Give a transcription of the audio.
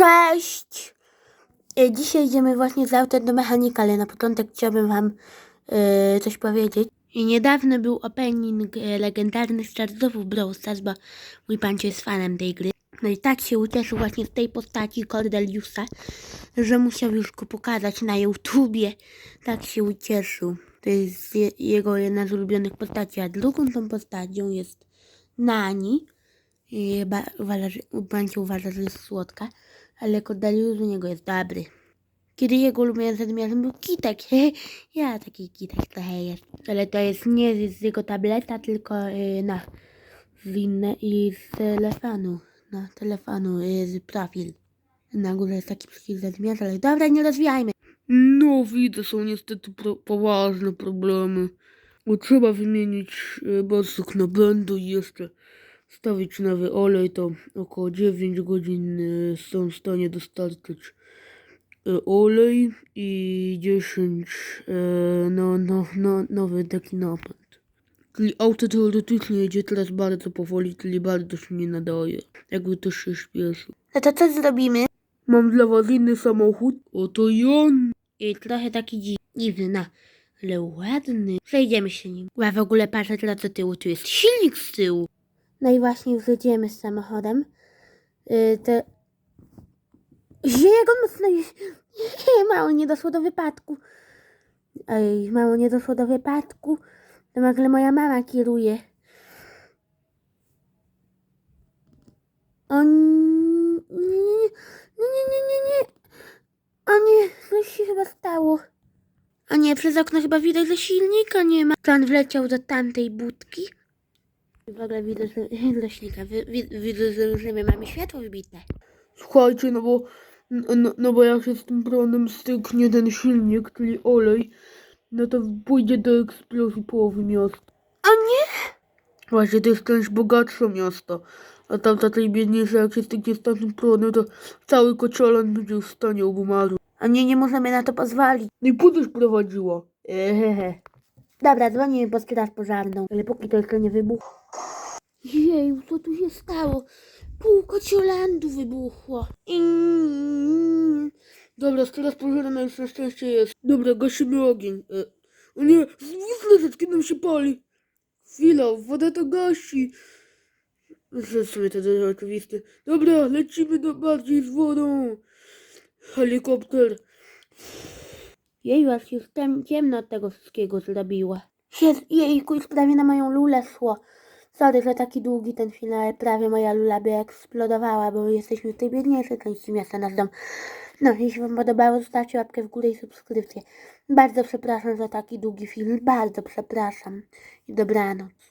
Cześć! E, Dzisiaj idziemy właśnie z autem do mechanika, ale na początek chciałbym wam e, coś powiedzieć. I niedawno był opening e, legendarnych startów Brawl Stars, bo mój pancio jest fanem tej gry. No i tak się ucieszył właśnie z tej postaci Cordeliusa, że musiał już go pokazać na YouTubie. Tak się ucieszył. To jest je, jego jedna z ulubionych postaci, a drugą tą postacią jest Nani. I uważa, że, Bancie uważa, że jest słodka, ale Cordelius u niego jest dobry. Kiedy jego ulubionym przedmiotem był kitek. ja taki kitek trochę jest. Ale to jest nie z jego tableta, tylko y, na z inne i z telefonu. Na telefonu y, z profil. Na górze jest taki przycisk zadmiarz, ale dobra, nie rozwijajmy. No, widzę, są niestety pro- poważne problemy. Bo trzeba wymienić basek na będu i jeszcze stawić nowy olej, to około 9 godzin e, są w stanie dostarczyć e, olej i 10 e, no, no, no, nowy dekinapęd. Czyli auto teoretycznie jedzie teraz bardzo powoli, czyli bardzo się nie nadaje. Jakby też się śpieszy. No to co zrobimy? Mam dla was inny samochód. Oto Jan. I trochę taki dzi- dziwny, no. Ale ładny. Przejdziemy się nim. Ja w ogóle patrzę teraz do tyłu, tu jest silnik z tyłu. No i właśnie już jedziemy z samochodem. Yy, to... Jego mocno. Mało nie doszło do wypadku. Ej, mało nie doszło do wypadku. To nagle moja mama kieruje. O nie, nie, nie, nie, nie, nie. O nie, coś się chyba stało. O nie, przez okno chyba widać, że silnika nie ma. To on wleciał do tamtej budki. W ogóle widzę, że leśnika. Wi- wi- Widzę, że już nie wiem, mamy światło wybite. Słuchajcie, no bo, no, no, bo jak się z tym pronem styknie ten silnik, czyli olej, no to pójdzie do eksplozji połowy miasta. O nie! Właśnie to jest część bogatsze miasta, a tamta tej biedniejsza, jak się styknie z tamtym pronem, to cały kociolan będzie w stanie obumaru. O nie, nie możemy na to pozwolić. No i pójdziesz prowadziła. Ehehe. Dobra, dzwonimy po straż pożarną. Ale póki to jeszcze nie wybuchło. Jeju, co tu się stało? Pół kociolandu wybuchło. Mm. Dobra, teraz pożarna już na szczęście jest. Dobra, gasimy ogień. E, o nie, zleżeczki nam się pali. Chwila, woda to gasi. Sobie to jest oczywiste. Dobra, lecimy do bardziej z wodą. Helikopter. Jeju, aż się już tem, ciemno od tego wszystkiego zrobiło. Się, jejku, prawie na moją lulę szło. Sorry, że taki długi ten film, ale prawie moja lula by eksplodowała, bo jesteśmy w tej biedniejszej części miasta, nasz dom. No, jeśli Wam podobało, zostawcie łapkę w górę i subskrypcję. Bardzo przepraszam za taki długi film, bardzo przepraszam. I dobranoc.